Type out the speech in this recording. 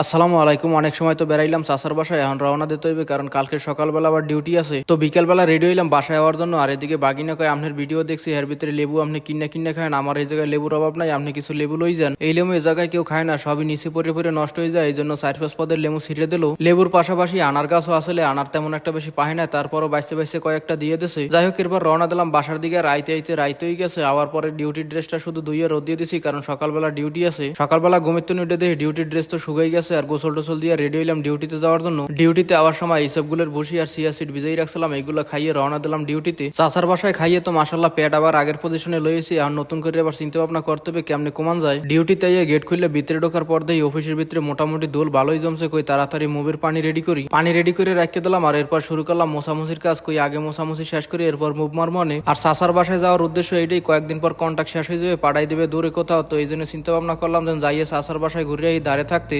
আসসালামু আলাইকুম। অনেক সময় তো বেড়াইলাম চাষার বাসায়, এখন রওনা দিতে হইবে, কারণ কালকে সকালবেলা আবার ডিউটি আছে। তো বিকেলবেলা রেডি হইলাম বাসায় যাওয়ার জন্য, আর এদিকে বাগিনা কয় আপনার ভিডিও দেখছি, এর ভিতরে লেবু আপনি কিনে কিনে খান আমার এই জায়গায় লেবুর অভাব নাই, আপনি কিছু লেবু লই যান। এই লেবু এই জায়গায় কেউ খায় না, সবই নিচে পরে পরে নষ্ট হয়ে যায় এই জন্য চার পদের লেবু ছিঁড়ে দিল। লেবুর পাশাপাশি আনার গাছও আসলে আনার তেমন একটা বেশি পায় না, তারপরও বাইসে বাইসে কয়েকটা দিয়ে দিছে। যাই হোক, এরপর রওনা দিলাম বাসার দিকে রাইতে আইতে রাইতে হয়ে গেছে আবার পরে ডিউটি ড্রেসটা শুধু দুইয়ে রোদ দিয়ে দিছি, কারণ সকালবেলা ডিউটি আছে। সকালবেলা ঘুমের তো উঠে দেখি ডিউটির ড্রেস তো শুকাই গেছে। আর গোসল টোসল দিয়ে রেডি হইলাম ডিউটিতে যাওয়ার জন্য। ডিউটিতে আওয়ার সময় এইসবগুলোর বসি আর সিয়া সিট ভিজাই রাখছিলাম, এইগুলো খাইয়ে রওনা দিলাম ডিউটিতে চাষার বাসায় খাইয়ে তো মাসাল্লাহ পেট আবার আগের পজিশনে লইয়েছি আর নতুন করে আবার চিন্তা ভাবনা করতে হবে কেমনে কমান যায়। ডিউটিতে ইয়ে গেট খুললে ভিতরে ঢোকার পর দেই অফিসের ভিতরে মোটামুটি দোল ভালোই জমছে, কই তাড়াতাড়ি মুভির পানি রেডি করি। পানি রেডি করে রাখতে দিলাম, আর এরপর শুরু করলাম মোসামুসির কাজ, কই আগে মোসামুসি শেষ করি, এরপর মুভ মার মনে আর চাষার বাসায় যাওয়ার উদ্দেশ্য এইটাই, কয়েকদিন পর কন্ট্যাক্ট শেষ হয়ে যাবে পাঠাই দেবে দূরে কোথাও, তো এই জন্য চিন্তা ভাবনা করলাম যে যাইয়ে চাষার বাসায় ঘুরে এই দাঁড়িয়ে থাকতে।